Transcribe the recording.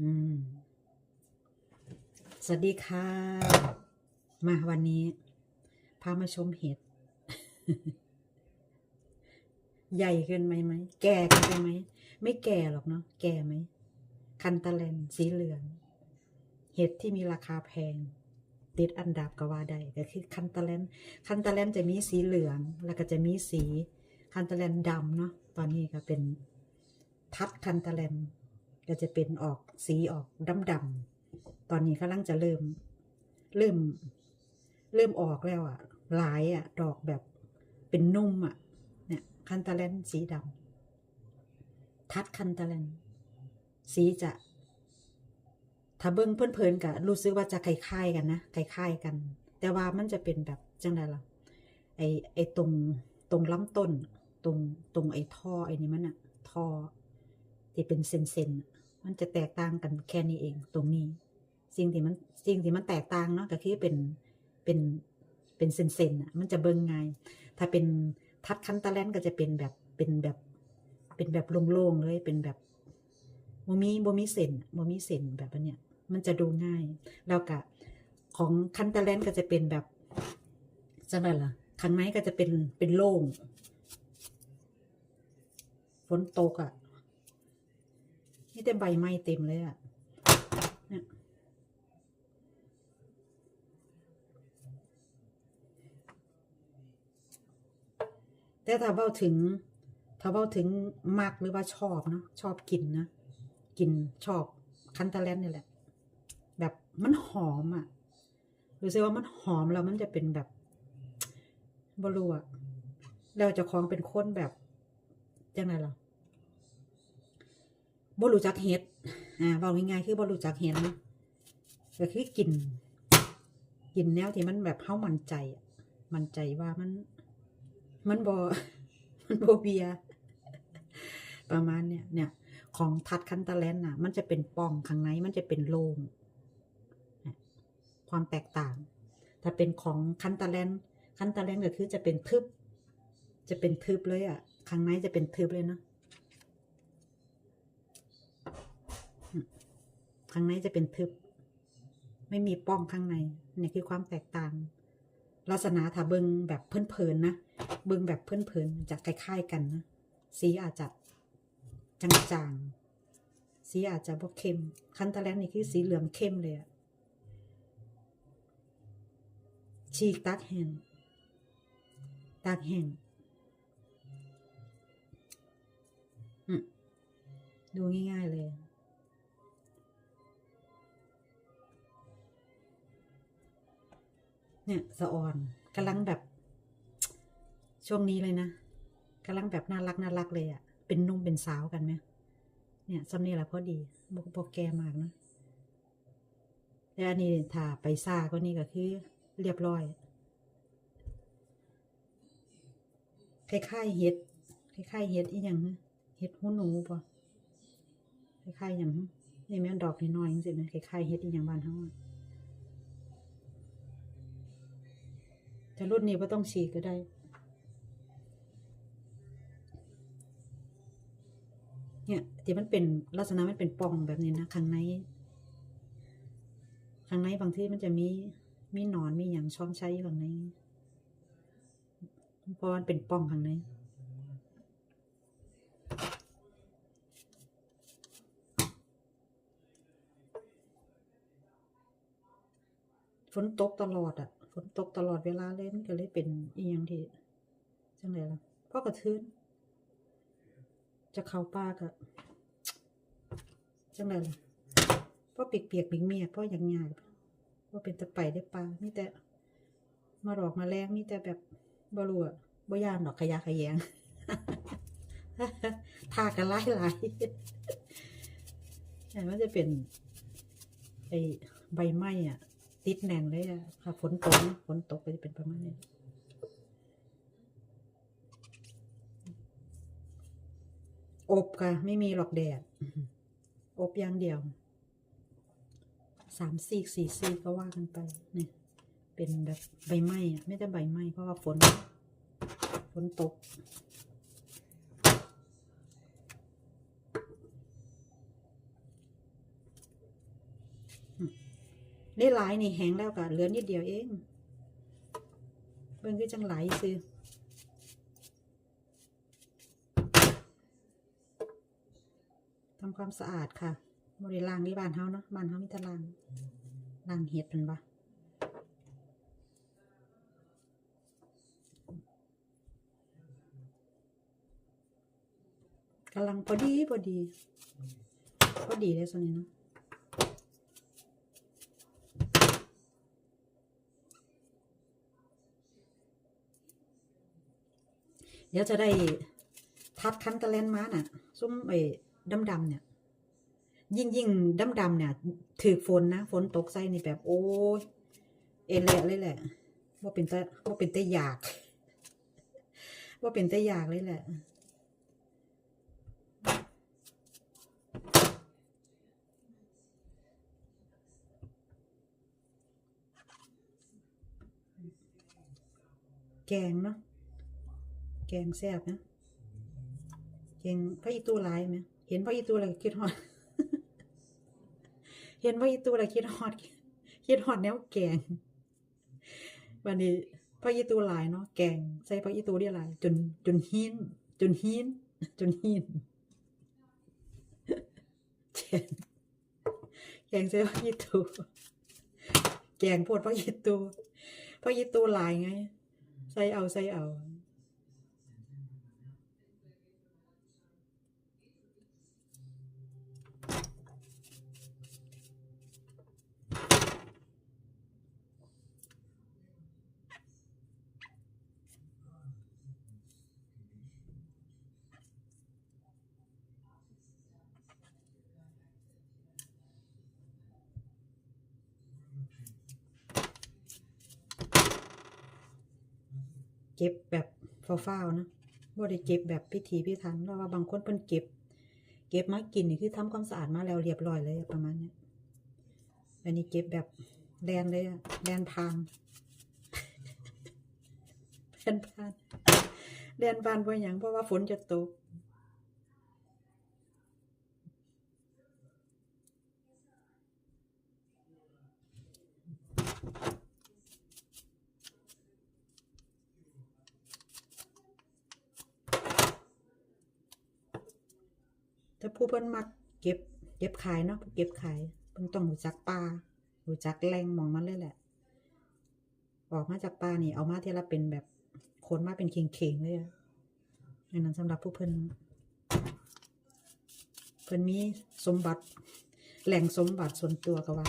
สวัสดีค่ะ มาวันนี้ พามาชมเห็ด ใหญ่เกินไหมไหม แก่เกินไปไหม ไม่แก่หรอกเนาะ แก่ไหม คันตะแลนสีเหลือง เห็ดที่มีราคาแพง ติดอันดับก็ว่าได้ก็คือคันตะแลนคันตะแลนจะมีสีเหลือง แล้วก็จะมีสีคันตะแลนดำเนาะ ตอนนี้ก็เป็นทัดคันตะแลน ก็จะเป็นออกสีออกดำดำๆตอนนี้กำลังจะเริ่ม เริ่ม เริ่มออกแล้วอะ่ะหลายอะ่ะ ดอกแบบเป็นนุ่มอะ่ะ เนี่ยคันตะแลนสีดำทัดคันตะแลนสีจะถ้าเบิ้งเพลินๆก็รู้สึกว่าจะคล้ายๆกันนะคล้ายๆกัน แต่ว่ามันจะเป็นแบบจังไดล่ะไอไอตรงตรงลำต้น ตรงตรงไอท่อไอนี่มันอะท่อ ที่เป็นเซนๆน่ะมันจะแตกต่างกันแค่นี้เองตรงนี้ สิ่งที่มันสิ่งที่มันแตกต่างเนาะก็คือเป็นเป็นเป็นเซนๆน่ะมันจะเบิ่งง่ายถ้าเป็นทัดคันตะแลนก็จะเป็นแบบเป็นแบบเป็นแบบโล่งๆเลยเป็นแบบบ่มีบ่มีเส้นบ่มีเส้นแบบนเนี้ยมันจะดูง่ายแล้วก็ของคันตะแลนก็จะเป็นแบบจังไดล่ะข้างในก็จะเป็นเป็นโล่งฝนตกอะ นี่แต่ใบไม้เต็มเลยอะเนี่ยแต่ถ้าเบ้าถึง ถ้าเบ้าถึงมักหรือว่าชอบเนาะชอบกินนะ กินชอบคันตาแลนนี่แหละ แบบมันหอมอะรู้สึกว่ามันหอมแล้วมันจะเป็นแบบบรัวแล้วจะคล้องเป็นคนแบบยังไงล่ะ บ่รู้จักเฮ็ด อ่าบอกง่ายๆคือบ่รู้จักเฮ็ดนะก็คือกิน กินแนวที่มันแบบเฮามันใจ มันใจว่ามัน มันบ่มันบ่เบีย ประมาณเนี้ยเนี่ย ของทัดคันตะแลนน่ะ มันจะเป็นป่องข้างในมันจะเป็นโล่งเนี่ยความแตกต่าง ถ้าเป็นของคันตะแลนคันตะแลนก็คือจะเป็นทึบ จะเป็นทึบเลยอะ ข้างในจะเป็นทึบเลยเนาะ ข้างในจะเป็นทึบ ไม่มีป้องข้างในนี่คือความแตกต่าง ลักษณะถ้าเบิงแบบเพลินๆนะเบิงแบบเพลินๆจะคล้ายๆกันนะสีอาจจะจางๆสีอาจจะบ่เข้ม คันตะแลนนี่คือสีเหลืองเข้มเลยอะฉีกตักแห้งตักแห้งดูง่ายๆเลย เนี่ยสะออนกำลังแบบ ช่วงนี้เลยนะกำลังแบบน่ารักน่ารักเลยอะ่ะ เป็นนุ่มเป็นสาวกันไหมเนี่ยซัมนี่แหละพอดีบกบกแกมากนะแต่อันนี้ถ้าไปซ่าก็นี่ก็คือ เรียบร้อยคล้ายๆเห็ดคล้ายๆเห็ดอีหยังนะเห็ดหูหนูปะคล้ายๆอย่างนี่แม่ดอกน้อยๆจังสินะคล้ายๆเห็ดอีหยังบ้านเฮาอะ แต่รุ่นนี้ก็ต้องฉีกก็ได้ เนี่ยที่มันเป็นลักษณะมันเป็นป่องแบบนี้นะข้างในข้างในบางที่มันจะมีมีหนอนมีอย่างช้อนใช้ข้างในเพราะมันเป็นป่องข้างในฝนตกตลอดอะ นตกตลอดเวลาเลยมันก็เลยเป็นอีหยังที่จังไดล่ะพ่อกระทืนจะเข้าป่าก็จังไดล่ะพ่อเปียกเปียกๆเมียกๆพ่อยังยากพ่อเป็นตะไปได้ปลามีแต่มาหลอกมาแรงมีแต่แบบบรู้อะบ่ยานดอกขยะขยงทากันหลายหลายๆแต่มันจะเป็นไอใบไม้อะ ติดแน่นเลยอะค่ะฝนตกนะฝนตกก็จะเป็นประมาณนี้อบค่ะ ไม่มีหรอกแดด อบอย่างเดียว สามซีกสี่ซีกก็ว่ากันไปเนี่ยเป็นแบบใบไม้อะไม่ได้ใบไม้เพราะว่าฝน ฝนตกน ได้หลายนี่แห้งแล้วก็เหลือนิดเดียวเอง เบิ่งคือจังไหลซื้อทำความสะอาดค่ะบริลางที่บ้านเฮาเนาะบ้านเฮามีแตล้างลางเห็ดเป็นปะกำลังพอดีพอดี พอดีเลยส่วนนี้เนาะ เดี๋ยวจะได้ทัดคันตะเลนมาน่ะซุ้มไอ้ดำดำๆเนี่ย ยิ่งยิ่งดำดำๆเนี่ยถือฝนนะฝนตกใส่นี่แบบ โอ้ยเอเละเลยแหละว่าเป็นตะว่าเป็นตะอยากว่าเป็นตะอยากเลยแหละแกงเนาะ แกงแซ่บนะแกงพระอีตูหลายไหมเห็นพระอีตูอะไรคิดฮอด เห็นพระอีตูอะไรคิดฮอดคิดฮอดแนวแกงวันนี้พระอีตูหลายเนาะแกงใส่พระอีตูได้หลายจนจนหินจนหินจนหินแกงแกงใส่พระอีตูแกงโพดพระอีตูพระอีตูหลายไงใส่เอาใส่เอา เก็บแบบฟ้าวๆนะบ่ได้เก็บแบบพิธีพิถันเพราะว่าบางคนเพิ่นเก็บ เก็บมากินนี่คือทำความสะอาดมาแล้วเรียบร้อยเลยประมาณเนี้ยอันนี้เก็บแบบแดนเลยอะแดนพานแดนพานแดนพานเพราะหยังเพราะว่าฝนจะตก ถ้าผู้เพิ่นมักเก็บ เก็บขายเนาะผู้เก็บขายเพิ่นต้องหูจักปลาหูจักแรงมองมันเลยแหละ ออกมาจากปลานี่ เอามาเทละเป็นแบบขนมาเป็นเข่งๆเลยอะดังนั้นสำหรับผู้เพิ่นเพิ่นมีสมบัติ แหล่งสมบัติส่วนตัวก็ว่า